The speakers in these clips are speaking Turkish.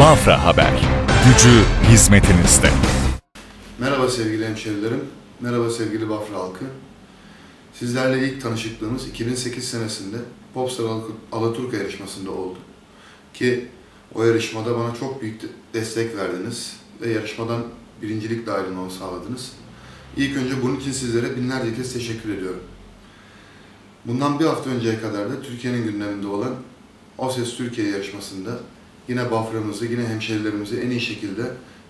Bafra Haber. Gücü hizmetinizde. Merhaba sevgili hemşerilerim, merhaba sevgili Bafra halkı. Sizlerle ilk tanışıklığımız 2008 senesinde Popstar Al- Alaturka yarışmasında oldu. Ki o yarışmada bana çok büyük de- destek verdiniz ve yarışmadan birincilikle ayrılmamı sağladınız. İlk önce bunun için sizlere binlerce kez teşekkür ediyorum. Bundan bir hafta önceye kadar da Türkiye'nin gündeminde olan O Ses Türkiye yarışmasında yine Bafra'mızı, yine hemşerilerimizi en iyi şekilde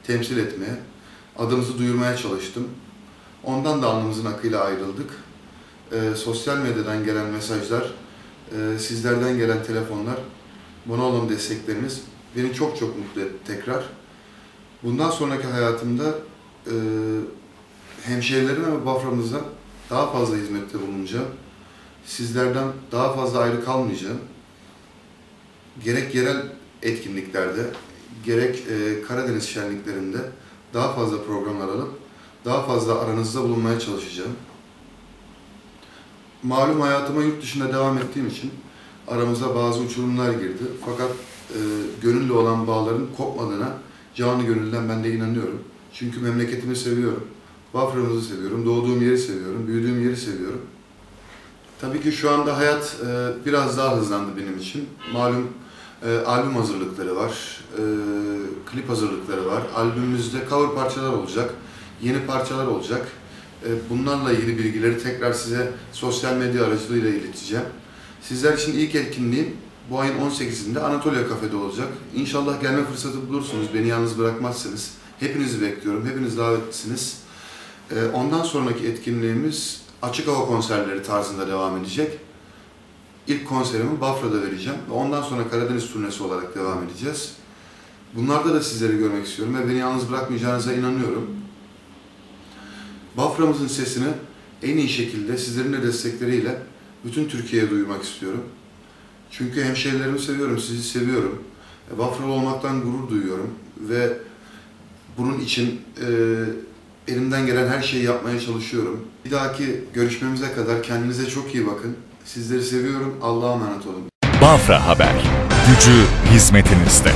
temsil etmeye, adımızı duyurmaya çalıştım. Ondan da alnımızın akıyla ayrıldık. Ee, sosyal medyadan gelen mesajlar, e, sizlerden gelen telefonlar, buna olan destekleriniz beni çok çok mutlu etti tekrar. Bundan sonraki hayatımda e, hemşehrilerime ve Bafra'mıza daha fazla hizmette bulunacağım. Sizlerden daha fazla ayrı kalmayacağım. Gerek yerel etkinliklerde, gerek e, Karadeniz şenliklerinde daha fazla programlar alıp daha fazla aranızda bulunmaya çalışacağım. Malum hayatıma yurt dışında devam ettiğim için aramıza bazı uçurumlar girdi. Fakat e, gönüllü olan bağların kopmadığına canı gönülden ben de inanıyorum. Çünkü memleketimi seviyorum. Bafra'mızı seviyorum, doğduğum yeri seviyorum, büyüdüğüm yeri seviyorum. Tabii ki şu anda hayat e, biraz daha hızlandı benim için. Malum e, albüm hazırlıkları var, e, klip hazırlıkları var. Albümümüzde cover parçalar olacak, yeni parçalar olacak. E, bunlarla ilgili bilgileri tekrar size sosyal medya aracılığıyla ileteceğim. Sizler için ilk etkinliğim bu ayın 18'inde Anatolia Kafe'de olacak. İnşallah gelme fırsatı bulursunuz, beni yalnız bırakmazsınız. Hepinizi bekliyorum, hepiniz davetlisiniz. Ondan sonraki etkinliğimiz açık hava konserleri tarzında devam edecek. İlk konserimi Bafra'da vereceğim ve ondan sonra Karadeniz turnesi olarak devam edeceğiz. Bunlarda da sizleri görmek istiyorum ve beni yalnız bırakmayacağınıza inanıyorum. Bafra'mızın sesini en iyi şekilde sizlerin de destekleriyle bütün Türkiye'ye duyurmak istiyorum. Çünkü hemşehrilerimi seviyorum, sizi seviyorum. E, Bafralı olmaktan gurur duyuyorum ve bunun için e, elimden gelen her şeyi yapmaya çalışıyorum. Bir dahaki görüşmemize kadar kendinize çok iyi bakın. Sizleri seviyorum. Allah'a emanet olun. Bafra Haber. Gücü hizmetinizde.